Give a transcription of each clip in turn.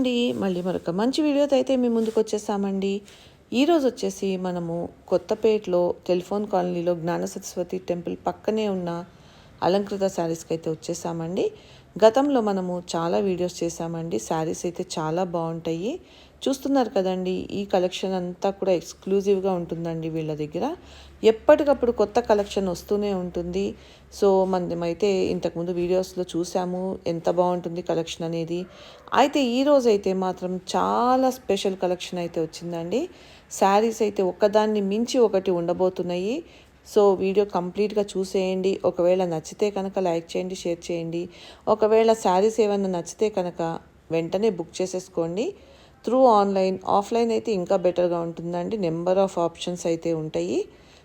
అండి మళ్ళీ మరొక మంచి వీడియోతో అయితే మీ ముందుకు వచ్చేసామండి. ఈరోజు వచ్చేసి మనము కొత్తపేటలో టెలిఫోన్ కాలనీలో జ్ఞాన సరస్వతి టెంపుల్ పక్కనే ఉన్న అలంకృత శారీస్కి అయితే వచ్చేసామండి. గతంలో మనము చాలా వీడియోస్ చేసామండి. శారీస్ అయితే చాలా బాగుంటాయి. చూస్తున్నారు కదండి ఈ కలెక్షన్ అంతా కూడా ఎక్స్క్లూజివ్గా ఉంటుందండి వీళ్ళ దగ్గర. ఎప్పటికప్పుడు కొత్త కలెక్షన్ వస్తూనే ఉంటుంది. సో మనమైతే ఇంతకుముందు వీడియోస్లో చూసాము ఎంత బాగుంటుంది కలెక్షన్ అనేది. అయితే ఈరోజు అయితే మాత్రం చాలా స్పెషల్ కలెక్షన్ అయితే వచ్చిందండి. శారీస్ అయితే ఒకదాన్ని మించి ఒకటి ఉండబోతున్నాయి. సో వీడియో కంప్లీట్గా చూసేయండి. ఒకవేళ నచ్చితే కనుక లైక్ చేయండి షేర్ చేయండి. ఒకవేళ శారీస్ ఏమైనా నచ్చితే కనుక వెంటనే బుక్ చేసేసుకోండి. త్రూ ఆన్లైన్ ఆఫ్లైన్ అయితే ఇంకా బెటర్గా ఉంటుందండి. నెంబర్ ఆఫ్ ఆప్షన్స్ అయితే ఉంటాయి.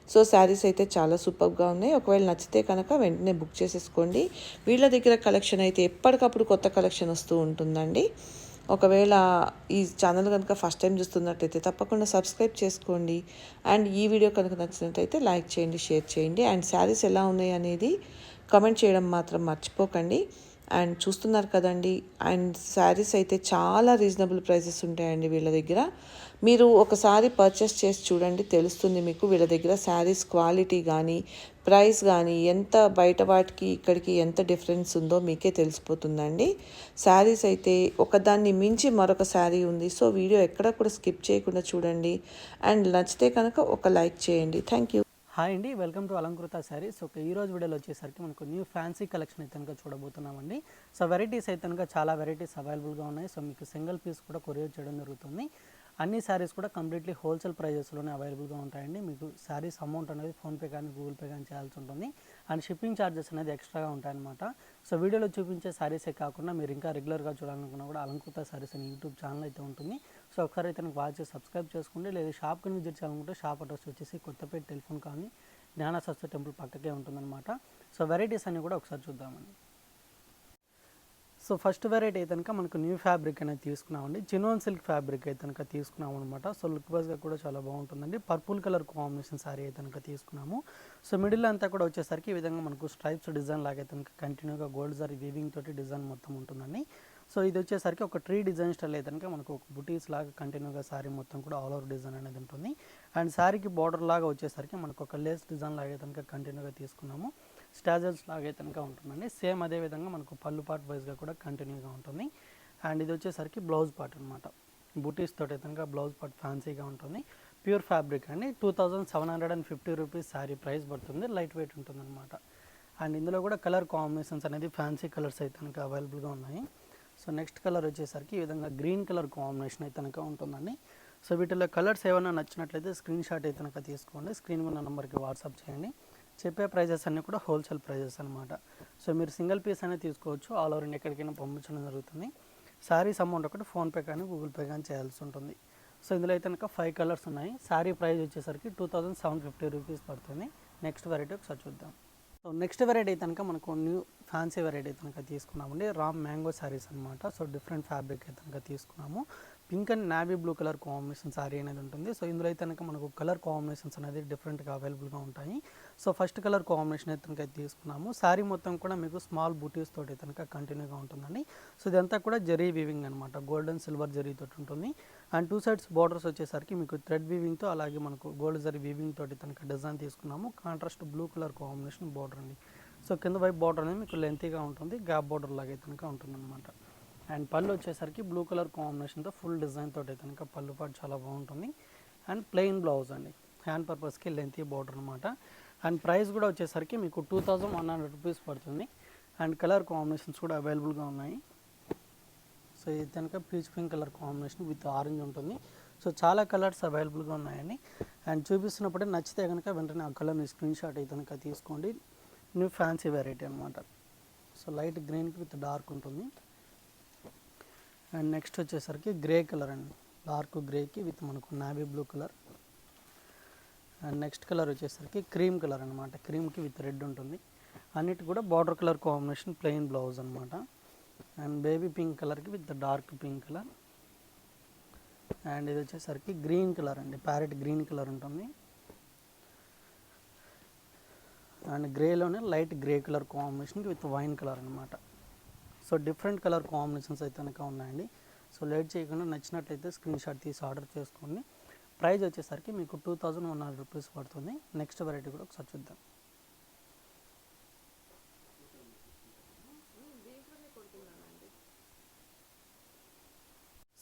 సో శారీస్ అయితే చాలా సూపర్గా ఉన్నాయి. ఒకవేళ నచ్చితే కనుక వెంటనే బుక్ చేసేసుకోండి. వీళ్ళ దగ్గర కలెక్షన్ అయితే ఎప్పటికప్పుడు కొత్త కలెక్షన్ వస్తూ ఉంటుందండి. ఒకవేళ ఈ ఛానల్ కనుక ఫస్ట్ టైం చూస్తున్నట్టయితే తప్పకుండా సబ్స్క్రైబ్ చేసుకోండి. అండ్ ఈ వీడియో కనుక నచ్చినట్టయితే లైక్ చేయండి షేర్ చేయండి. అండ్ శారీస్ ఎలా ఉన్నాయి అనేది కమెంట్ చేయడం మాత్రం మర్చిపోకండి. అండ్ చూస్తున్నారు కదండి అండ్ శారీస్ అయితే చాలా రీజనబుల్ ప్రైసెస్ ఉంటాయండి వీళ్ళ దగ్గర. మీరు ఒకసారి పర్చేస్ చేసి చూడండి తెలుస్తుంది మీకు వీళ్ళ దగ్గర శారీస్ క్వాలిటీ కానీ ప్రైస్ కానీ ఎంత బయట వాటికి ఇక్కడికి ఎంత డిఫరెన్స్ ఉందో మీకే తెలిసిపోతుందండి. శారీస్ అయితే ఒకదాన్ని మించి మరొక శారీ ఉంది. సో వీడియో ఎక్కడ కూడా స్కిప్ చేయకుండా చూడండి. అండ్ నచ్చితే కనుక ఒక లైక్ చేయండి. థ్యాంక్ యూ హాయ్ అండి వెల్కమ్ టు అలంకృత శారీస్. ఒక ఈ రోజు వీడియోలో వచ్చేసరికి మనకు న్యూ ఫ్యాన్సీ కలెక్షన్ అయితే కనుక చూడబోతున్నామండి. సో వెరైటీస్ అయితే కనుక చాలా వెరైటీస్ అవైలబుల్గా ఉన్నాయి. సో మీకు సింగిల్ పీస్ కూడా కొరియర్ చేయడం జరుగుతుంది. అన్ని శారీస్ కూడా కంప్లీట్లీ హోల్సేల్ ప్రైజెస్లోనే అవైలబుల్గా ఉంటాయండి. మీకు శారీస్ అమౌంట్ అనేది ఫోన్పే కానీ గూగుల్ పే కానీ చేయాల్సి ఉంటుంది. అండ్ షిప్పింగ్ ఛార్జెస్ అనేది ఎక్స్ట్రాగా ఉంటాయన్నమాట. సో వీడియోలో చూపించే శారీసే కాకుండా మీరు ఇంకా రెగ్యులర్గా చూడాలనుకున్నా కూడా అలంకృత శారీస్ అనే యూట్యూబ్ ఛానల్ అయితే ఉంటుంది. సో ఒకసారి అయితే వాచ్ చేసి సబ్స్క్రైబ్ చేసుకోండి. లేదా షాప్కి విజిట్ చేయాలనుకుంటే షాప్ అడ్రస్ వచ్చేసి కొత్తపేట టెలిఫోన్ కానీ జ్ఞాన సరస్వతి టెంపుల్ పక్కకే ఉంటుందన్నమాట. సో వెరైటీస్ అన్నీ కూడా ఒకసారి చూద్దామండి. సో ఫస్ట్ వెరైటీ అయితే కనుక మనకు న్యూ ఫ్యాబ్రిక్ అనేది తీసుకున్నామండి. చినోన్ సిల్క్ ఫ్యాబ్రిక్ అయితే కనుక తీసుకున్నాం అనమాట సో లుక్ వైజ్గా కూడా చాలా బాగుంటుందండి. పర్పుల్ కలర్ కాంబినేషన్ శారీ అయితే కనుక తీసుకున్నాము. సో మిడిల్ అంతా కూడా వచ్చేసరికి ఈ విధంగా మనకు స్ట్రైప్స్ డిజైన్ లాగా అయితే కనుక కంటిన్యూగా గోల్డ్ సారీ వీవింగ్ తోటి డిజైన్ మొత్తం ఉంటుందండి. సో ఇది వచ్చేసరికి ఒక ట్రీ డిజైన్ స్టైల్ అయితే కనుక మనకు ఒక బుటీస్ లాగా కంటిన్యూగా శారీ మొత్తం కూడా ఆల్ ఓవర్ డిజైన్ అనేది ఉంటుంది. అండ్ శారీకి బార్డర్ లాగా వచ్చేసరికి మనకు ఒక లేస్ డిజైన్ లాగా అయితే కనుక కంటిన్యూగా తీసుకున్నాము. స్టాజర్స్ లాగా అయితే కనుక ఉంటుందండి. సేమ్ అదే విధంగా మనకు పళ్ళు పార్ట్ వైజ్గా కూడా కంటిన్యూగా ఉంటుంది. అండ్ ఇది వచ్చేసరికి బ్లౌజ్ పార్ట్ అనమాట బుటీస్ తోటి అయితే కనుక బ్లౌజ్ పార్ట్ ఫ్యాన్సీగా ఉంటుంది. ప్యూర్ ఫ్యాబ్రిక్ అండి. Two thousand seven hundred and fifty rupees sari price పడుతుంది. లైట్ వెయిట్ ఉంటుంది అనమాట అండ్ ఇందులో కూడా కలర్ కాంబినేషన్స్ అనేది ఫ్యాన్సీ కలర్స్ అయితే కనుక అవైలబుల్గా ఉన్నాయి. సో నెక్స్ట్ కలర్ వచ్చేసరికి ఈ విధంగా గ్రీన్ కలర్ కాంబినేషన్ అయితే కనుక ఉంటుందండి. సో వీటిలో కలర్స్ ఏమైనా నచ్చినట్లయితే స్క్రీన్ షాట్ అయితే కనుక తీసుకోండి. స్క్రీన్ ఉన్న నెంబర్కి వాట్సాప్ చేయండి. చెప్పే ప్రైజెస్ అన్నీ కూడా హోల్సేల్ ప్రైజెస్ అనమాట సో మీరు సింగిల్ పీస్ అనేది తీసుకోవచ్చు. ఆల్ ఓవర్ ఇండియా ఎక్కడికైనా పంపించడం జరుగుతుంది. శారీస్ అమౌంట్ ఒకటి ఫోన్పే కానీ గూగుల్ పే కానీ చేయాల్సి ఉంటుంది. సో ఇందులో అయితే కనుక ఫైవ్ కలర్స్ ఉన్నాయి. శారీ ప్రైస్ వచ్చేసరికి two thousand seven fifty rupees పడుతుంది. నెక్స్ట్ వెరైటీ ఒకసారి చూద్దాం. సో నెక్స్ట్ వెరైటీ కనుక మనకు న్యూ ఫ్యాన్సీ వెరైటీ కనుక తీసుకున్నామండి. రామ్ మ్యాంగో శారీస్ అనమాట సో డిఫరెంట్ ఫ్యాబ్రిక్ అయితే కనుక తీసుకున్నాము. Pink and navy blue colour combination sari అనేది ఉంటుంది. సో ఇందులో అయితే కనుక మనకు కలర్ కాంబినేషన్స్ అనేది డిఫరెంట్గా అవైలబుల్గా ఉంటాయి. సో ఫస్ట్ కలర్ కాంబినేషన్ అయితే కనుక తీసుకున్నాము. శారీ మొత్తం కూడా మీకు స్మాల్ బూటీస్ తోటి కనుక కంటిన్యూగా ఉంటుందండి. సో ఇదంతా కూడా జరీ వీవింగ్ అనమాట గోల్డెన్ సిల్వర్ జరీ తోటి ఉంటుంది. అండ్ టూ సైడ్స్ బార్డర్స్ వచ్చేసరికి మీకు థ్రెడ్ వీవింగ్తో అలాగే మనకు గోల్డ్ జరీ వీవింగ్ తోటి కనుక డిజైన్ తీసుకున్నాము. Contrast blue colour combination border అండి. సో కింద వైపు బార్డర్ అనేది మీకు లెంతీగా ఉంటుంది. గ్యాప్ బార్డర్ లాగా అయితే కనుక ఉంటుంది అనమాట అండ్ పళ్ళు వచ్చేసరికి బ్లూ కలర్ కాంబినేషన్తో ఫుల్ డిజైన్ తోటి కనుక పళ్ళు పాటు చాలా బాగుంటుంది. అండ్ ప్లెయిన్ బ్లౌజ్ అండి. హ్యాండ్ పర్పస్కి లెంతీ బార్డర్ అనమాట అండ్ ప్రైస్ కూడా వచ్చేసరికి మీకు two thousand one hundred rupees పడుతుంది. అండ్ కలర్ కాంబినేషన్స్ కూడా అవైలబుల్గా ఉన్నాయి. సో ఇది కనుక peach pink colour combination with orange ఉంటుంది. సో చాలా కలర్స్ అవైలబుల్గా ఉన్నాయండి. అండ్ చూపిస్తున్నప్పుడే నచ్చితే కనుక వెంటనే ఆ కలర్ని స్క్రీన్ షాట్ అయితే కనుక తీసుకోండి. న్యూ ఫ్యాన్సీ వెరైటీ అనమాట సో లైట్ గ్రీన్కి విత్ డార్క్ ఉంటుంది. అండ్ నెక్స్ట్ వచ్చేసరికి గ్రే కలర్ అండి. డార్క్ గ్రేకి విత్ మనకు navy blue colour. And next colour వచ్చేసరికి క్రీమ్ కలర్ అనమాట క్రీమ్కి విత్ రెడ్ ఉంటుంది. అన్నిటి కూడా border colour combination plain blouse అనమాట అండ్ బేబీ పింక్ కలర్కి with dark pink colour. And ఇది వచ్చేసరికి గ్రీన్ కలర్ అండి ప్యారెట్ గ్రీన్ కలర్ ఉంటుంది. అండ్ గ్రేలోనే లైట్ గ్రే కలర్ కాంబినేషన్కి విత్ వైన్ కలర్ అనమాట సో డిఫరెంట్ కలర్ కాంబినేషన్స్ అయితే కనుక ఉన్నాయండి. సో లేట్ చేయకుండా నచ్చినట్లయితే స్క్రీన్ షాట్ తీసి ఆర్డర్ చేసుకోండి. ప్రైస్ వచ్చేసరికి మీకు two thousand one hundred rupees పడుతుంది. నెక్స్ట్ వెరైటీ కూడా ఒకసారి చూద్దాం.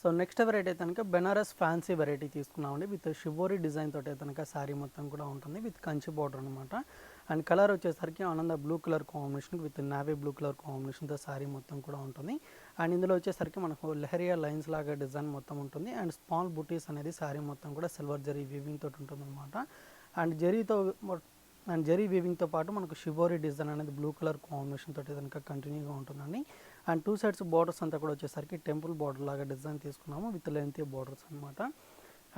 సో నెక్స్ట్ వెరైటీ అయితే కనుక బెనారస్ ఫ్యాన్సీ వెరైటీ తీసుకున్నామండి. విత్ షివోరీ డిజైన్ తోటి కనుక శారీ మొత్తం కూడా ఉంటుంది. విత్ కంచి బార్డర్ అనమాట అండ్ కలర్ వచ్చేసరికి ఆనంద blue colour combination with navy blue colour కాంబినేషన్తో శారీ మొత్తం కూడా ఉంటుంది. అండ్ ఇందులో వచ్చేసరికి మనకు లెహరియా లైన్స్ లాగా డిజైన్ మొత్తం ఉంటుంది. అండ్ స్మాల్ బుటీస్ అనేది శారీ మొత్తం కూడా సిల్వర్ జరీ వీవింగ్ తోటి ఉంటుంది అనమాట అండ్ జరీతో అండ్ జరీ వీవింగ్తో పాటు మనకు షివోరీ డిజైన్ అనేది బ్లూ కలర్ కాంబినేషన్ తోటి కనుక కంటిన్యూగా ఉంటుందండి. అండ్ టూ సైడ్స్ బార్డర్స్ అంతా కూడా వచ్చేసరికి టెంపుల్ బార్డర్ లాగా డిజైన్ తీసుకున్నాము విత్ లెంత్ బార్డర్స్ అనమాట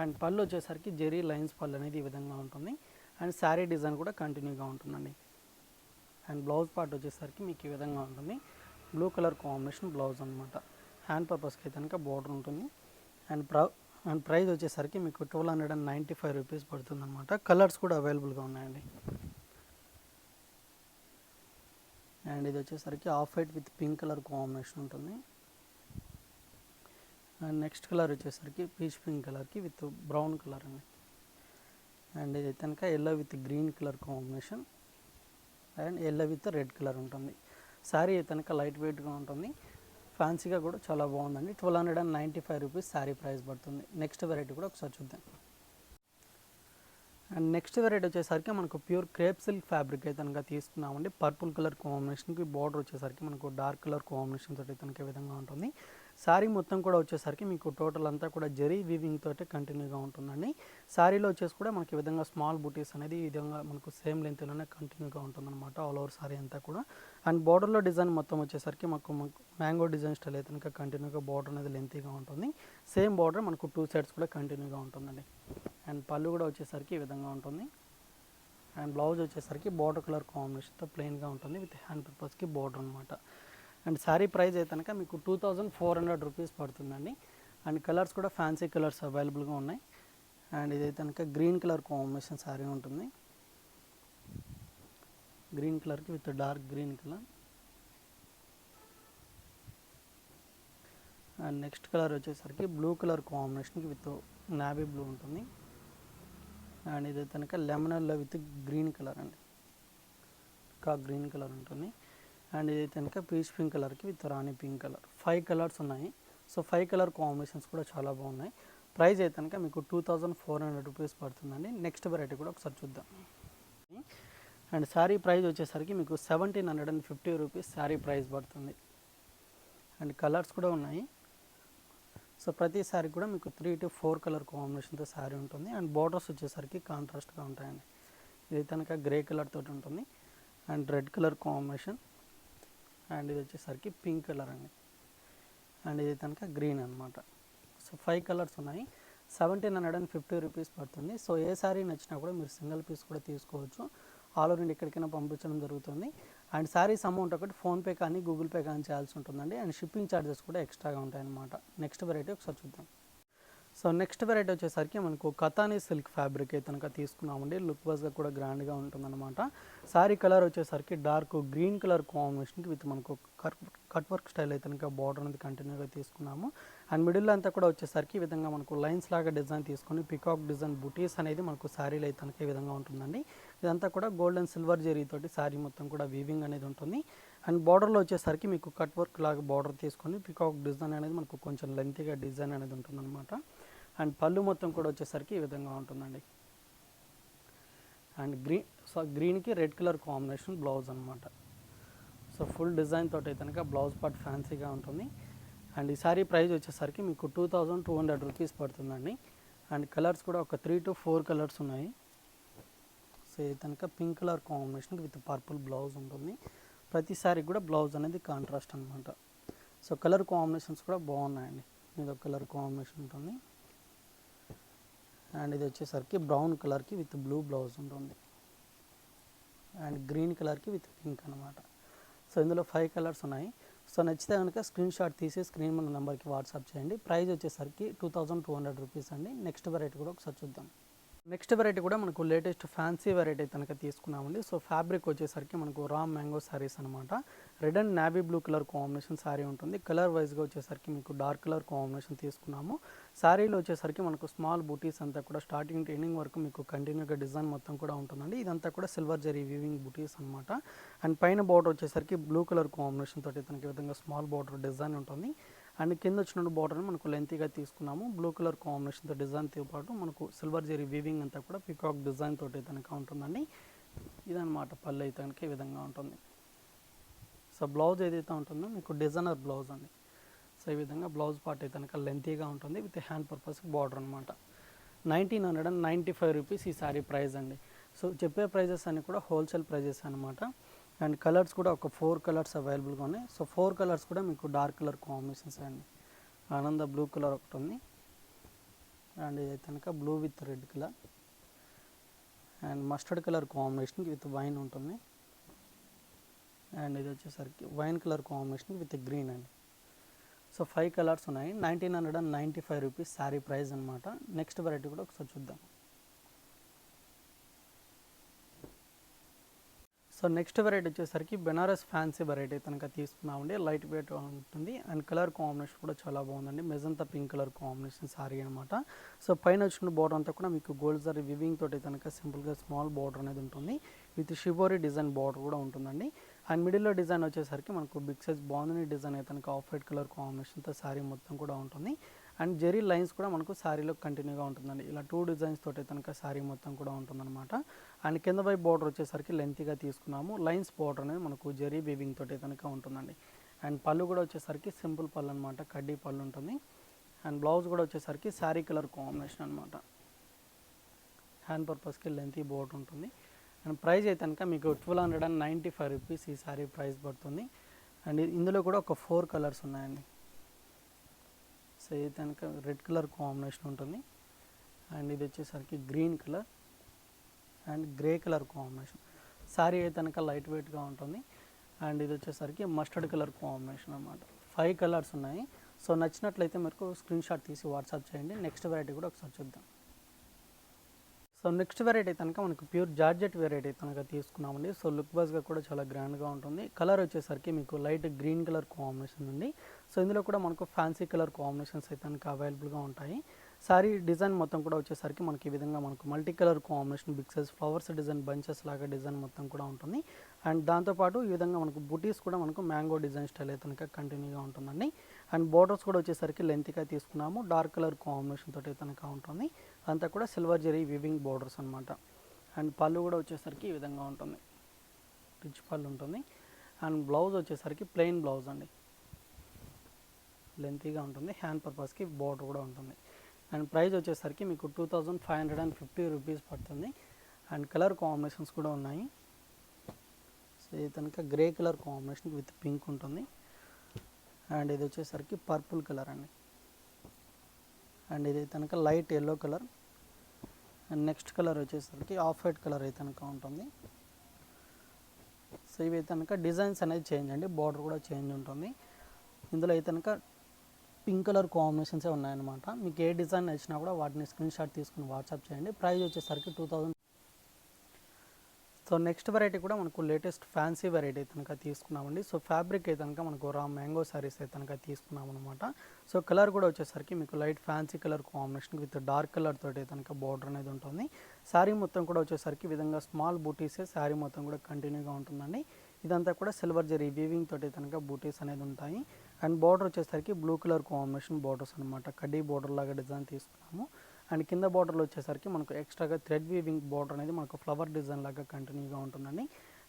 అండ్ పళ్ళు వచ్చేసరికి జెరీ లైన్స్ పళ్ళు అనేది ఈ విధంగా ఉంటుంది. అండ్ శారీ డిజైన్ కూడా కంటిన్యూగా ఉంటుందండి. అండ్ బ్లౌజ్ పార్ట్ వచ్చేసరికి మీకు ఈ విధంగా ఉంటుంది. బ్లూ కలర్ కాంబినేషన్ బ్లౌజ్ అనమాట హ్యాండ్ పర్పస్కి అయితే కనుక బార్డర్ ఉంటుంది. అండ్ ప్ర అండ్ ప్రైస్ వచ్చేసరికి మీకు twelve hundred and ninety five rupees పడుతుంది అనమాట కలర్స్ కూడా అవైలబుల్గా ఉన్నాయండి. అండ్ ఇది వచ్చేసరికి off white with pink colour combination ఉంటుంది. అండ్ నెక్స్ట్ కలర్ వచ్చేసరికి పీచ్ పింక్ కలర్కి విత్ బ్రౌన్ కలర్ అండి. అండ్ ఇది కనుక yellow with green colour combination. And yellow with red colour ఉంటుంది. శారీ కనుక లైట్ వెయిట్గా ఉంటుంది. ఫ్యాన్సీగా కూడా చాలా బాగుందండి. Twelve hundred and ninety five rupees sari price పడుతుంది. నెక్స్ట్ వెరైటీ కూడా ఒకసారి చూద్దాం. అండ్ నెక్స్ట్ వెరైటీ వచ్చేసరికి మనకు ప్యూర్ క్రేప్ సిల్క్ ఫ్యాబ్రిక్ అయితే కనుక తీసుకున్నామండి. పర్పుల్ కలర్ కాంబినేషన్కి బార్డర్ వచ్చేసరికి మనకు డార్క్ కలర్ కాంబినేషన్ తోటి కనుక విధంగా ఉంటుంది. శారీ మొత్తం కూడా వచ్చేసరికి మీకు టోటల్ అంతా కూడా జరీ వీవింగ్ తోటే కంటిన్యూగా ఉంటుందండి. శారీలో వచ్చేసి కూడా మనకి ఈ విధంగా స్మాల్ బూటీస్ అనేది ఈ విధంగా మనకు సేమ్ లెంత్లోనే కంటిన్యూగా ఉంటుందన్నమాట ఆల్ ఓవర్ శారీ అంతా కూడా. అండ్ బార్డర్లో డిజైన్ మొత్తం వచ్చేసరికి మాకు మ్యాంగో డిజైన్ స్టైల్ అయితే కనుక కంటిన్యూగా బార్డర్ అనేది లెంతీగా ఉంటుంది. సేమ్ బార్డర్ మనకు టూ సైడ్స్ కూడా కంటిన్యూగా ఉంటుందండి. అండ్ పళ్ళు కూడా వచ్చేసరికి ఈ విధంగా ఉంటుంది. అండ్ బ్లౌజ్ వచ్చేసరికి బార్డర్ కలర్ కాంబినేషన్తో ప్లెయిన్గా ఉంటుంది విత్ హ్యాండ్ పర్పస్కి బార్డర్ అనమాట అండ్ శారీ ప్రైస్ అయితే కనుక మీకు two thousand four hundred rupees పడుతుందండి. అండ్ కలర్స్ కూడా ఫ్యాన్సీ కలర్స్ అవైలబుల్గా ఉన్నాయి. అండ్ ఇదైతే కనుక గ్రీన్ కలర్ కాంబినేషన్ శారీ ఉంటుంది. గ్రీన్ కలర్కి with dark green colour. And next colour వచ్చేసరికి బ్లూ కలర్ కాంబినేషన్కి విత్ నావీ బ్లూ ఉంటుంది. అండ్ ఇది కనుక లెమనల్లో విత్ గ్రీన్ కలర్ అండి. ఇంకా గ్రీన్ కలర్ ఉంటుంది. అండ్ ఇది కనుక పీచ్ పింక్ కలర్కి with rani pink colour. Five colours ఉన్నాయి. సో ఫైవ్ కలర్ కాంబినేషన్స్ కూడా చాలా బాగున్నాయి. ప్రైస్ అయితే కనుక మీకు two thousand four hundred rupees పడుతుందండి. నెక్స్ట్ వెరైటీ కూడా ఒకసారి చూద్దాం. అండ్ శారీ ప్రైస్ వచ్చేసరికి మీకు seventeen hundred and fifty rupees sari price పడుతుంది. అండ్ కలర్స్ కూడా ఉన్నాయి. సో ప్రతి శారీ కూడా మీకు త్రీ టు ఫోర్ కలర్ కాంబినేషన్తో శారీ ఉంటుంది అండ్ బార్డర్స్ వచ్చేసరికి కాంట్రాస్ట్గా ఉంటాయండి. ఇది కనుక గ్రే కలర్ తోటి ఉంటుంది. And red colour combination. And ఇది వచ్చేసరికి పింక్ కలర్ అండి. అండ్ ఇది కనుక గ్రీన్ అనమాట సో ఫైవ్ కలర్స్ ఉన్నాయి. Seventeen hundred and fifty rupees పడుతుంది. సో ఏ శారీ నచ్చినా కూడా మీరు సింగిల్ పీస్ కూడా తీసుకోవచ్చు. ఆల్ ఓవర్ ఇండియా ఎక్కడికైనా పంపించడం జరుగుతుంది. అండ్ శారీస్ అమౌంట్ ఒకటి ఫోన్పే కానీ గూగుల్ పే కానీ చేయాల్సి ఉంటుందండి. అండ్ షిప్పింగ్ ఛార్జెస్ కూడా ఎక్స్ట్రాగా ఉంటాయన్నమాట. నెక్స్ట్ వెరైటీ ఒకసారి చూద్దాం. సో నెక్స్ట్ వెరైటీ వచ్చేసరికి మనకు కథానీ సిల్క్ ఫ్యాబ్రిక్ అయితే కనుక తీసుకున్నామండి. లుక్ వైజ్గా కూడా గ్రాండ్గా ఉంటుందన్నమాట. శారీ కలర్ వచ్చేసరికి డార్క్ గ్రీన్ కలర్ కాంబినేషన్కి విత్ మనకు కట్ వర్క్ స్టైల్ అయితే కనుక బార్డర్ అనేది కంటిన్యూగా తీసుకున్నాము. అండ్ మిడిల్ అంతా కూడా వచ్చేసరికి ఈ విధంగా మనకు లైన్స్ లాగా డిజైన్ తీసుకొని పికాక్ డిజైన్ బుటీస్ అనేది మనకు శారీలు అయితే కనుక ఈ విధంగా ఉంటుందండి. ఇదంతా కూడా గోల్డ్ అండ్ సిల్వర్ జరీతోటి శారీ మొత్తం కూడా వీవింగ్ అనేది ఉంటుంది. అండ్ బార్డర్లో వచ్చేసరికి మీకు కట్ వర్క్ లాగా బార్డర్ తీసుకొని పికాక్ డిజైన్ అనేది మనకు కొంచెం లెంతీగా డిజైన్ అనేది ఉంటుందన్నమాట. అండ్ పళ్ళు మొత్తం కూడా వచ్చేసరికి ఈ విధంగా ఉంటుందండి. అండ్ గ్రీన్ సో గ్రీన్కి రెడ్ కలర్ కాంబినేషన్ బ్లౌజ్ అనమాట సో ఫుల్ డిజైన్ తోటి అయితే కనుక బ్లౌజ్ పార్ట్ ఫ్యాన్సీగా ఉంటుంది. అండ్ ఈ సారీ ప్రైస్ వచ్చేసరికి మీకు two thousand two hundred rupees పడుతుందండి. అండ్ కలర్స్ కూడా ఒక త్రీ టు ఫోర్ కలర్స్ ఉన్నాయి. సో ఇది కనుక pink colour combination with purple blouse ఉంటుంది. ప్రతిసారి కూడా బ్లౌజ్ అనేది కాంట్రాస్ట్ అనమాట సో కలర్ కాంబినేషన్స్ కూడా బాగున్నాయండి. ఇది ఒక కలర్ కాంబినేషన్ ఉంటుంది. అండ్ ఇది వచ్చేసరికి బ్రౌన్ కలర్కి విత్ బ్లూ బ్లౌజ్ ఉంటుంది. అండ్ గ్రీన్ కలర్కి విత్ పింక్ అనమాట సో ఇందులో ఫైవ్ కలర్స్ ఉన్నాయి. సో నచ్చితే కనుక స్క్రీన్ షాట్ తీసి స్క్రీన్ మన నెంబర్కి వాట్సాప్ చేయండి. ప్రైస్ వచ్చేసరికి two thousand two hundred rupees అండి. నెక్స్ట్ వెరైటీ కూడా ఒకసారి చూద్దాం. నెక్స్ట్ వెరైటీ కూడా మనకు లేటెస్ట్ ఫ్యాన్సీ వెరైటీ కనుక తీసుకున్నామండి. సో ఫ్యాబ్రిక్ వచ్చేసరికి మనకు రామ్ మ్యాంగో శారీస్ అనమాట red and navy blue colour combination sari ఉంటుంది. కలర్ వైజ్గా వచ్చేసరికి మీకు డార్క్ కలర్ కాంబినేషన్ తీసుకున్నాము. శారీలో వచ్చేసరికి మనకు స్మాల్ బూటీస్ అంతా కూడా స్టార్టింగ్ టు ఎండింగ్ వరకు మీకు కంటిన్యూగా డిజైన్ మొత్తం కూడా ఉంటుందండి. ఇదంతా కూడా సిల్వర్ జరీ వీవింగ్ బూటీస్ అనమాట అండ్ పైన బార్డర్ వచ్చేసరికి బ్లూ కలర్ కాంబినేషన్ తోటి తనకి విధంగా స్మాల్ బార్డర్ డిజైన్ ఉంటుంది. అండ్ కింద వచ్చిన బార్డర్ని మనకు లెంతీగా తీసుకున్నాము. బ్లూ కలర్ కాంబినేషన్తో డిజైన్తో పాటు మనకు సిల్వర్ జరీ వీవింగ్ అంతా కూడా పికాక్ డిజైన్ తోటి కనుక ఉంటుందండి. ఇదనమాట పళ్ళు అయితే కనుక ఈ విధంగా ఉంటుంది. సో బ్లౌజ్ ఏదైతే ఉంటుందో మీకు డిజైనర్ బ్లౌజ్ అండి. సో ఈ విధంగా బ్లౌజ్ పార్ట్ అయితే కనుక లెంతీగా ఉంటుంది విత్ హ్యాండ్ పర్పస్ బార్డర్ అనమాట nineteen hundred and ninety five rupees ఈ సారీ ప్రైస్ అండి. సో చెప్పే ప్రైజెస్ అన్నీ కూడా హోల్సేల్ ప్రైజెస్ అనమాట అండ్ కలర్స్ కూడా ఒక ఫోర్ కలర్స్ అవైలబుల్గా ఉన్నాయి. సో ఫోర్ కలర్స్ కూడా మీకు డార్క్ కలర్ కాంబినేషన్స్ అండి. ఆనంద బ్లూ కలర్ ఒకటి ఉంది. అండ్ ఇది కనుక blue with red colour. And mustard colour combination with wine ఉంటుంది. అండ్ ఇది వచ్చేసరికి wine colour combination with green అండి. సో ఫైవ్ కలర్స్ ఉన్నాయి. Nineteen hundred and ninety five rupees sari price అనమాట నెక్స్ట్ వెరైటీ కూడా ఒకసారి చూద్దాం. సో నెక్స్ట్ వెరైటీ వచ్చేసరికి బెనారస్ ఫ్యాన్సీ వెరైటీ కనుక తీసుకున్నామండి. లైట్ వెయిట్ ఉంటుంది. అండ్ కలర్ కాంబినేషన్ కూడా చాలా బాగుందండి. Magenta pink colour combination sari అనమాట సో పైన వచ్చిన బోర్డర్ అంతా కూడా మీకు గోల్డ్ సారీ వివింగ్ తోటి కనుక సింపుల్గా స్మాల్ బార్డర్ అనేది ఉంటుంది. విత్ షిబోరీ డిజైన్ బార్డర్ కూడా ఉంటుందండి. అండ్ మిడిల్లో డిజైన్ వచ్చేసరికి మనకు బిగ్ సైజ్ బాగుంది డిజైన్ అయితే కనుక ఆఫ్ వైట్ కలర్ కాంబినేషన్తో శారీ మొత్తం కూడా ఉంటుంది. అండ్ జెరీ లైన్స్ కూడా మనకు శారీలో కంటిన్యూగా ఉంటుందండి. ఇలా టూ డిజైన్స్ తోటి కనుక శారీ మొత్తం కూడా ఉంటుందన్నమాట. అండ్ కింద వైపు బార్డర్ వచ్చేసరికి లెంతీగా తీసుకున్నాము. లైన్స్ బార్డర్ అనేది మనకు జరీ వీవింగ్ తోటి కనుక ఉంటుందండి. అండ్ పళ్ళు కూడా వచ్చేసరికి సింపుల్ పళ్ళు అనమాట కడ్డీ పళ్ళు ఉంటుంది. అండ్ బ్లౌజ్ కూడా వచ్చేసరికి శారీ కలర్ కాంబినేషన్ అనమాట హ్యాండ్ పర్పస్కి లెంతీ బోర్డర్ ఉంటుంది. అండ్ ప్రైస్ అయితే కనుక మీకు twelve hundred and ninety five rupees ఈ శారీ ప్రైస్ పడుతుంది. అండ్ ఇందులో కూడా ఒక ఫోర్ కలర్స్ ఉన్నాయండి. సో ఇది కనుక రెడ్ కలర్ కాంబినేషన్ ఉంటుంది. అండ్ ఇది వచ్చేసరికి green colour and grey colour combination. Sari అయితే కనుక లైట్ వెయిట్గా ఉంటుంది. అండ్ ఇది వచ్చేసరికి మస్టర్డ్ కలర్ కాంబినేషన్ అనమాట ఫైవ్ కలర్స్ ఉన్నాయి. సో నచ్చినట్లయితే మీకు స్క్రీన్ షాట్ తీసి వాట్సాప్ చేయండి. నెక్స్ట్ వెరైటీ కూడా ఒకసారి చూద్దాం. సో నెక్స్ట్ వెరైటీ కనుక మనకు ప్యూర్ జార్జెట్ వెరైటీ కనుక తీసుకున్నామండి. సో లుక్ వైజ్గా కూడా చాలా గ్రాండ్గా ఉంటుంది. కలర్ వచ్చేసరికి మీకు లైట్ గ్రీన్ కలర్ కాంబినేషన్ ఉంది. సో ఇందులో కూడా మనకు ఫ్యాన్సీ కలర్ కాంబినేషన్స్ అయితే కనుక అవైలబుల్గా ఉంటాయి. సారీ డిజైన్ మొత్తం కూడా వచ్చేసరికి మనకి ఈ విధంగా మనకు multi colour combination big size flowers design bunches లాగా డిజైన్ మొత్తం కూడా ఉంటుంది. అండ్ దాంతోపాటు ఈ విధంగా మనకు బుటీస్ కూడా మనకు మ్యాంగో డిజైన్ స్టైల్ అయితే కనుక కంటిన్యూగా ఉంటుందండి. అండ్ బోర్డర్స్ కూడా వచ్చేసరికి లెంత్గా తీసుకున్నాము. డార్క్ కలర్ కాంబినేషన్ తోటి కనుక ఉంటుంది. అంతా కూడా సిల్వర్ జెరీ వివింగ్ బోర్డర్స్ అనమాట అండ్ పళ్ళు కూడా వచ్చేసరికి ఈ విధంగా ఉంటుంది. రిచ్ పళ్ళు ఉంటుంది. అండ్ బ్లౌజ్ వచ్చేసరికి ప్లెయిన్ బ్లౌజ్ అండి. లెంతీగా ఉంటుంది. హ్యాండ్ పర్పస్కి బోర్డర్ కూడా ఉంటుంది. అండ్ ప్రైస్ వచ్చేసరికి మీకు two thousand five hundred and fifty rupees పడుతుంది. అండ్ కలర్ కాంబినేషన్స్ కూడా ఉన్నాయి. సో ఇది కనుక grey colour combination with pink ఉంటుంది. అండ్ ఇది వచ్చేసరికి పర్పుల్ కలర్ అండి. అండ్ ఇది కనుక light yellow colour. And next colour వచ్చేసరికి ఆఫ్ వైట్ కలర్ అయితే కనుక ఉంటుంది. సో ఇవి కనుక డిజైన్స్ అనేది చేంజ్ అండి. బార్డర్ కూడా చేంజ్ ఉంటుంది. ఇందులో అయితే కనుక పింక్ కలర్ కాంబినేషన్సే ఉన్నాయన్నమాట. మీకు ఏ డిజైన్ నచ్చినా కూడా వాటిని స్క్రీన్ షాట్ తీసుకుని వాట్సాప్ చేయండి. ప్రైస్ వచ్చేసరికి two thousand so next variety కూడా మనకు లేటెస్ట్ ఫ్యాన్సీ వెరైటీ కనుక తీసుకున్నామండి. సో ఫ్యాబ్రిక్ అయితే కనుక మనకు రా మ్యాంగో సారీస్ అయితే కనుక తీసుకున్నాం అనమాట సో కలర్ కూడా వచ్చేసరికి మీకు light fancy colour combination with dark colour తోటి అయితే కనుక బార్డర్ అనేది ఉంటుంది. శారీ మొత్తం కూడా వచ్చేసరికి విధంగా స్మాల్ బూటీసే శారీ మొత్తం కూడా కంటిన్యూగా ఉంటుందండి. ఇదంతా కూడా సిల్వర్ జరీ వీవింగ్ తోటి కనుక బూటీస్ అనేది ఉంటాయి. అండ్ బార్డర్ వచ్చేసరికి బ్లూ కలర్ కాంబినేషన్ బార్డర్స్ అనమాట కడ్డీ బార్డర్ లాగా డిజైన్ తీసుకున్నాము. అండ్ కింద బార్డర్లో వచ్చేసరికి మనకు ఎక్స్ట్రాగా థ్రెడ్ వీవింగ్ బార్డర్ అనేది మనకు ఫ్లవర్ డిజైన్ లాగా కంటిన్యూగా ఉంటుందండి.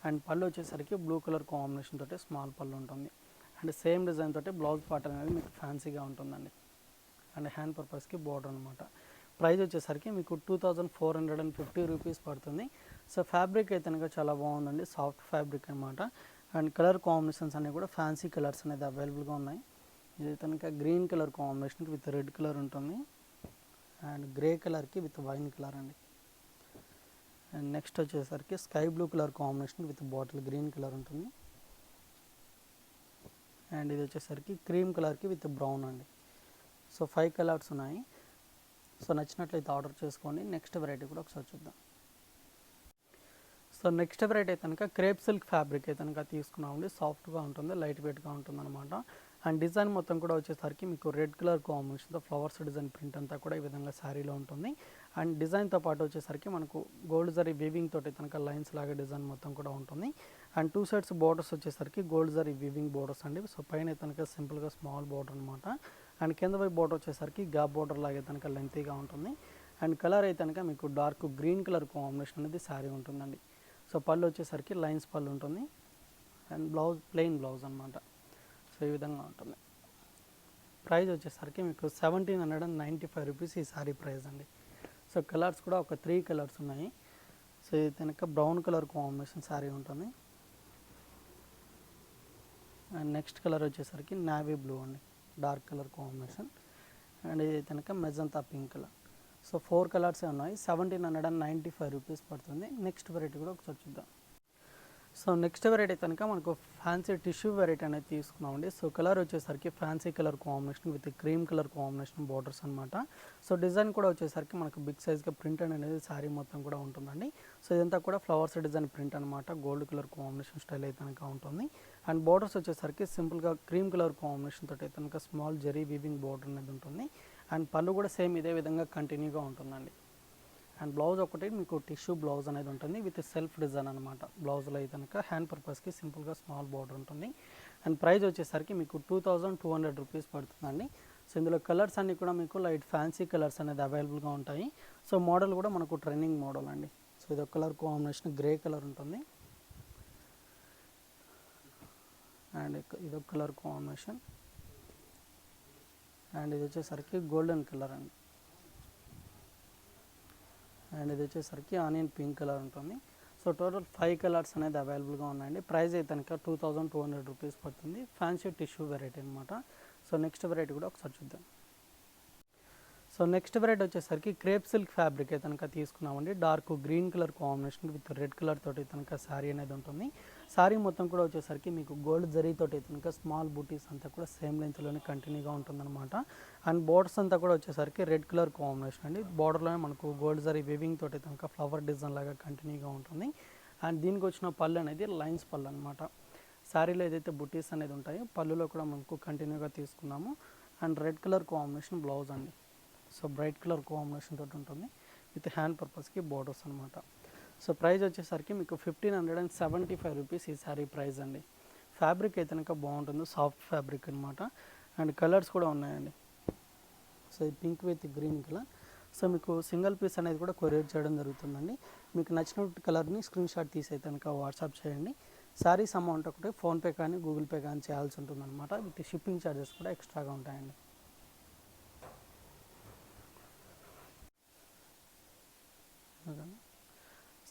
అండ్ పళ్ళు వచ్చేసరికి బ్లూ కలర్ కాంబినేషన్ తోటి స్మాల్ పళ్ళు ఉంటుంది. అండ్ సేమ్ డిజైన్ తోటి బ్లౌజ్ పార్ట్ అనేది మీకు ఫ్యాన్సీగా ఉంటుందండి. అండ్ హ్యాండ్ పర్పస్కి బార్డర్ అనమాట ప్రైస్ వచ్చేసరికి మీకు two thousand four hundred and fifty rupees పడుతుంది. సో ఫ్యాబ్రిక్ అయితే కనుక చాలా బాగుందండి. సాఫ్ట్ ఫ్యాబ్రిక్ అనమాట అండ్ కలర్ కాంబినేషన్స్ అనేవి కూడా ఫ్యాన్సీ కలర్స్ అనేది అవైలబుల్గా ఉన్నాయి. ఇది కనుక గ్రీన్ కలర్ కాంబినేషన్కి విత్ రెడ్ కలర్ ఉంటుంది. అండ్ గ్రే కలర్కి విత్ వైన్ కలర్ అండి. అండ్ నెక్స్ట్ వచ్చేసరికి sky blue colour combination with bottle green colour ఉంటుంది. అండ్ ఇది వచ్చేసరికి క్రీమ్ కలర్కి విత్ బ్రౌన్ అండి. సో ఫైవ్ కలర్స్ ఉన్నాయి. సో నచ్చినట్లయితే ఆర్డర్ చేసుకోండి. నెక్స్ట్ వెరైటీ కూడా ఒకసారి చూద్దాం. సో నెక్స్ట్ వెరైటీ అయితే కనుక క్రేప్ సిల్క్ ఫ్యాబ్రిక్ అయితే కనుక తీసుకున్నామండి సాఫ్ట్గా ఉంటుంది లైట్ వెయిట్గా ఉంటుంది అనమాట అండ్ డిజైన్ మొత్తం కూడా వచ్చేసరికి మీకు రెడ్ కలర్ కాంబినేషన్తో ఫ్లవర్స్ డిజైన్ ప్రింట్ అంతా కూడా ఈ విధంగా శారీలో ఉంటుంది. అండ్ డిజైన్తో పాటు వచ్చేసరికి మనకు గోల్డ్ జరీ వీవింగ్ తోటి కనుక లైన్స్ లాగా డిజైన్ మొత్తం కూడా ఉంటుంది. అండ్ టూ సైడ్స్ బోర్డర్స్ వచ్చేసరికి గోల్డ్ జరీ వీవింగ్ బోర్డర్స్ అండి. సో పైన కనుక సింపుల్గా స్మాల్ బోర్డర్ అనమాట అండ్ కింద వైపు బోర్డర్ వచ్చేసరికి గ్యాప్ బోర్డర్ లాగా కనుక లెంతీగా ఉంటుంది. అండ్ కలర్ అయితే కనుక మీకు డార్క్ గ్రీన్ కలర్ కాంబినేషన్ అనేది శారీ ఉంటుందండి. సో పళ్ళు వచ్చేసరికి లైన్స్ పళ్ళు ఉంటుంది. అండ్ బ్లౌజ్ ప్లెయిన్ బ్లౌజ్ అనమాట సో ఈ విధంగా ఉంటుంది. ప్రైస్ వచ్చేసరికి మీకు seventeen hundred and ninety five rupees ఈ సారీ ప్రైస్ అండి. సో కలర్స్ కూడా ఒక త్రీ కలర్స్ ఉన్నాయి. సో ఇది కనుక బ్రౌన్ కలర్ కాంబినేషన్ శారీ ఉంటుంది. అండ్ నెక్స్ట్ కలర్ వచ్చేసరికి నావీ బ్లూ అండి. Dark colour combination. అండ్ ఇది కనుక magenta pink colour. So four కలర్సే ఉన్నాయి. Seventeen hundred and ninety five rupees పడుతుంది. నెక్స్ట్ వెరైటీ కూడా ఒకసారి చూద్దాం. సో నెక్స్ట్ వెరైటీ కనుక మనకు ఫ్యాన్సీ టిష్యూ వెరైటీ అనేది తీసుకున్నామండి. సో కలర్ వచ్చేసరికి fancy colour combination with cream colour combination borders అనమాట సో డిజైన్ కూడా వచ్చేసరికి మనకు బిగ్ సైజ్గా ప్రింట్ అనేది శారీ మొత్తం కూడా ఉంటుందండి. సో ఇదంతా కూడా ఫ్లవర్స్ డిజైన్ ప్రింట్ అనమాట గోల్డ్ కలర్ కాంబినేషన్ స్టైల్ అయితే కనుక ఉంటుంది. అండ్ బార్డర్స్ వచ్చేసరికి సింపుల్గా క్రీమ్ కలర్ కాంబినేషన్ తోటి అయితే కనుక స్మాల్ జెరీ వీవింగ్ బార్డర్ అనేది ఉంటుంది. అండ్ పళ్ళు కూడా సేమ్ ఇదే విధంగా కంటిన్యూగా ఉంటుందండి. అండ్ బ్లౌజ్ ఒకటి మీకు టిష్యూ బ్లౌజ్ అనేది ఉంటుంది విత్ సెల్ఫ్ డిజైన్ అనమాట బ్లౌజ్లో అయితే కనుక హ్యాండ్ పర్పస్కి సింపుల్గా స్మాల్ బార్డర్ ఉంటుంది. అండ్ ప్రైస్ వచ్చేసరికి మీకు two thousand two hundred rupees పడుతుందండి. సో ఇందులో కలర్స్ అన్నీ కూడా మీకు లైట్ ఫ్యాన్సీ కలర్స్ అనేది అవైలబుల్గా ఉంటాయి. సో మోడల్ కూడా మనకు ట్రెండింగ్ మోడల్ అండి. సో ఇది ఒక కలర్ కాంబినేషన్ గ్రే కలర్ ఉంటుంది. అండ్ ఇదొక కలర్ కాంబినేషన్. అండ్ ఇది వచ్చేసరికి గోల్డెన్ కలర్ అండి. అండ్ ఇది వచ్చేసరికి ఆనియన్ పింక్ కలర్ ఉంటుంది. సో టోటల్ ఫైవ్ కలర్స్ అనేది అవైలబుల్గా ఉన్నాయండి. ప్రైస్ అయితే కనుక two thousand two hundred rupees పడుతుంది. ఫ్యాన్సీ టిష్యూ వెరైటీ అనమాట సో నెక్స్ట్ వెరైటీ కూడా ఒకసారి చూద్దాం. సో నెక్స్ట్ వెరైటీ వచ్చేసరికి క్రేప్ సిల్క్ ఫ్యాబ్రిక్ అయితే కనుక తీసుకున్నామండి. Dark green colour combination with red colour తోటి కనుక శారీ అనేది ఉంటుంది. శారీ మొత్తం కూడా వచ్చేసరికి మీకు గోల్డ్ జరీతోటి కనుక స్మాల్ బూటీస్ అంతా కూడా సేమ్ లెంత్లోనే కంటిన్యూగా ఉంటుందన్నమాట. అండ్ బోర్డర్స్ అంతా కూడా వచ్చేసరికి రెడ్ కలర్ కాంబినేషన్ అండి. బార్డర్లోనే మనకు గోల్డ్ జరీ వివింగ్ తోటి కనుక ఫ్లవర్ డిజైన్ లాగా కంటిన్యూగా ఉంటుంది. అండ్ దీనికి వచ్చిన పళ్ళు అనేది లైన్స్ పళ్ళు అనమాట శారీలో ఏదైతే బుటీస్ అనేది ఉంటాయో పళ్ళులో కూడా మనకు కంటిన్యూగా తీసుకున్నాము. And red colour combination blouse అండి. సో బ్రైట్ కలర్ కాంబినేషన్ తోటి ఉంటుంది. విత్ హ్యాండ్ పర్పస్కి బోర్డర్స్ అనమాట సో ప్రైస్ వచ్చేసరికి మీకు fifteen hundred and seventy five rupees ఈ శారీ ప్రైస్ అండి. ఫ్యాబ్రిక్ అయితే కనుక బాగుంటుంది సాఫ్ట్ ఫ్యాబ్రిక్ అనమాట అండ్ కలర్స్ కూడా ఉన్నాయండి. సో ఇది pink with green colour. So మీకు సింగిల్ పీస్ అనేది కూడా కొరియర్ చేయడం జరుగుతుందండి. మీకు నచ్చిన కలర్ని స్క్రీన్ షాట్ తీసి అయితే కనుక వాట్సాప్ చేయండి. శారీస్ అమౌంట్ ఒకటి ఫోన్పే కానీ గూగుల్ పే కానీ చేయాల్సి ఉంటుందన్నమాట. విత్ షిప్పింగ్ ఛార్జెస్ కూడా ఎక్స్ట్రాగా ఉంటాయండి.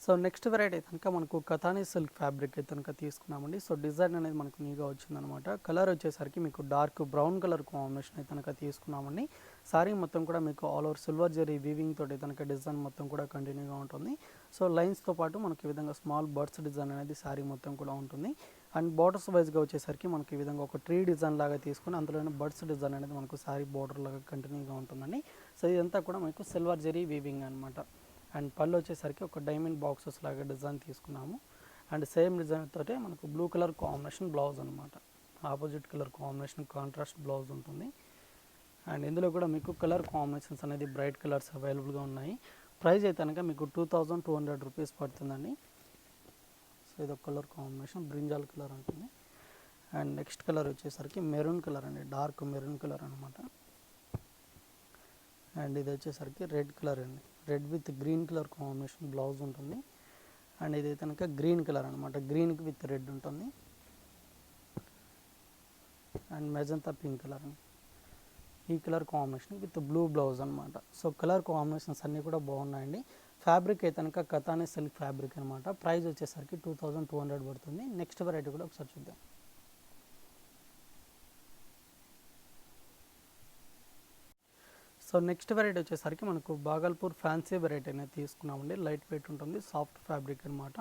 సో నెక్స్ట్ వెరైటీ కనుక మనకు కథానీ సిల్క్ ఫ్యాబ్రిక్ అయితే కనుక తీసుకున్నామండి. సో డిజైన్ అనేది మనకు న్యూగా వచ్చిందనమాట కలర్ వచ్చేసరికి మీకు డార్క్ బ్రౌన్ కలర్ కాంబినేషన్ అయితే కనుక తీసుకున్నామండి. సారీ మొత్తం కూడా మీకు all over silver zari weaving తోటి కనుక డిజైన్ మొత్తం కూడా కంటిన్యూగా ఉంటుంది. సో లైన్స్తో పాటు మనకి ఈ విధంగా స్మాల్ బర్డ్స్ డిజైన్ అనేది సారీ మొత్తం కూడా ఉంటుంది. అండ్ బార్డర్స్ వైజ్గా వచ్చేసరికి మనకి ఈ విధంగా ఒక ట్రీ డిజైన్ లాగా తీసుకుని అందులోనే బర్డ్స్ డిజైన్ అనేది మనకు సారీ బార్డర్ లాగా కంటిన్యూగా ఉంటుందండి. సో ఇదంతా కూడా మీకు సిల్వర్ జరీ వీవింగ్ అనమాట అండ్ పళ్ళు వచ్చేసరికి ఒక డైమండ్ బాక్సెస్ లాగా డిజైన్ తీసుకున్నాము. అండ్ సేమ్ డిజైన్ తోటే మనకు బ్లూ కలర్ కాంబినేషన్ బ్లౌజ్ అనమాట opposite colour combination contrast blouse ఉంటుంది. అండ్ ఇందులో కూడా మీకు కలర్ కాంబినేషన్స్ అనేది బ్రైట్ కలర్స్ అవైలబుల్గా ఉన్నాయి. ప్రైస్ అయితే కనుక మీకు two thousand two hundred rupees పడుతుందండి. సో ఇది ఒక కలర్ కాంబినేషన్ బ్రింజాల్ కలర్ ఉంటుంది అండ్ నెక్స్ట్ కలర్ వచ్చేసరికి మెరూన్ కలర్ అండి డార్క్ మెరూన్ కలర్ అనమాట అండ్ ఇది వచ్చేసరికి రెడ్ కలర్ అండి. Red with green colour combination blouse ఉంటుంది. అండ్ ఇది కనుక గ్రీన్ కలర్ అనమాట గ్రీన్కి విత్ రెడ్ ఉంటుంది. అండ్ మెజంతా పింక్ కలర్ ఈ colour combination with blue blouse అనమాట సో కలర్ కాంబినేషన్స్ అన్నీ కూడా బాగున్నాయండి. ఫ్యాబ్రిక్ అయితే కనుక కథానే సిల్క్ ఫ్యాబ్రిక్ అనమాట ప్రైస్ వచ్చేసరికి టూ థౌజండ్ టూ హండ్రెడ్ పడుతుంది. నెక్స్ట్ వెరైటీ కూడా ఒకసారి చూద్దాం. సో నెక్స్ట్ వెరైటీ వచ్చేసరికి మనకు బాగల్పూర్ ఫ్యాన్సీ వెరైటీ అనేది తీసుకున్నామండి. లైట్ వెయిట్ ఉంటుంది సాఫ్ట్ ఫ్యాబ్రిక్ అనమాట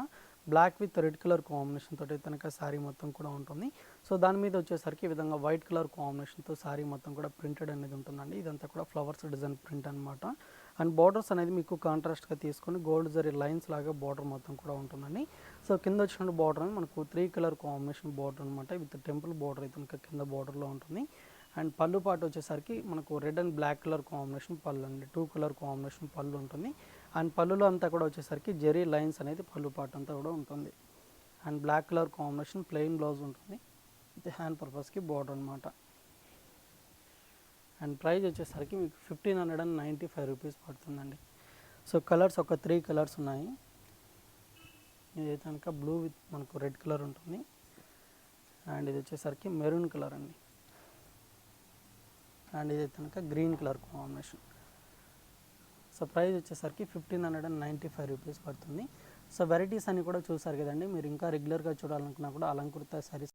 black with red colour combination తోటి కనుక శారీ మొత్తం కూడా ఉంటుంది. సో దాని మీద వచ్చేసరికి ఈ విధంగా వైట్ కలర్ కాంబినేషన్తో శారీ మొత్తం కూడా ప్రింటెడ్ అనేది ఉంటుందండి. ఇదంతా కూడా ఫ్లవర్స్ డిజైన్ ప్రింట్ అనమాట అండ్ బార్డర్స్ అనేది మీకు కాంట్రాస్ట్గా తీసుకొని గోల్డ్ జరీ లైన్స్ లాగా బార్డర్ మొత్తం కూడా ఉంటుందండి. సో కింద వచ్చిన బార్డర్ అనేది మనకు త్రీ కలర్ కాంబినేషన్ బార్డర్ అనమాట విత్ టెంపుల్ బార్డర్ అయితే మనకు కింద బార్డర్లో ఉంటుంది. అండ్ పళ్ళు పాటు వచ్చేసరికి మనకు red and black colour combination పళ్ళు అండి. టూ కలర్ కాంబినేషన్ పళ్ళు ఉంటుంది. అండ్ పళ్ళులో అంతా కూడా వచ్చేసరికి జెరీ లైన్స్ అనేది పళ్ళు పాటు అంతా కూడా ఉంటుంది. And black colour combination plain blouse ఉంటుంది. ఇది హ్యాండ్ పర్పస్కి బార్డర్ అనమాట అండ్ ప్రైస్ వచ్చేసరికి మీకు fifteen hundred and ninety five rupees పడుతుందండి. సో కలర్స్ ఒక త్రీ కలర్స్ ఉన్నాయి. ఇది కనుక బ్లూ విత్ మనకు రెడ్ కలర్ ఉంటుంది. అండ్ ఇది వచ్చేసరికి మెరూన్ కలర్ అండి. అండ్ ఇది కనుక green colour combination so price వచ్చేసరికి fifteen hundred and ninety five rupees పడుతుంది. సో వెరైటీస్ అన్ని కూడా చూసారు కదండి. మీరు ఇంకా రెగ్యులర్గా చూడాలనుకున్నా కూడా అలంకృత సారీస్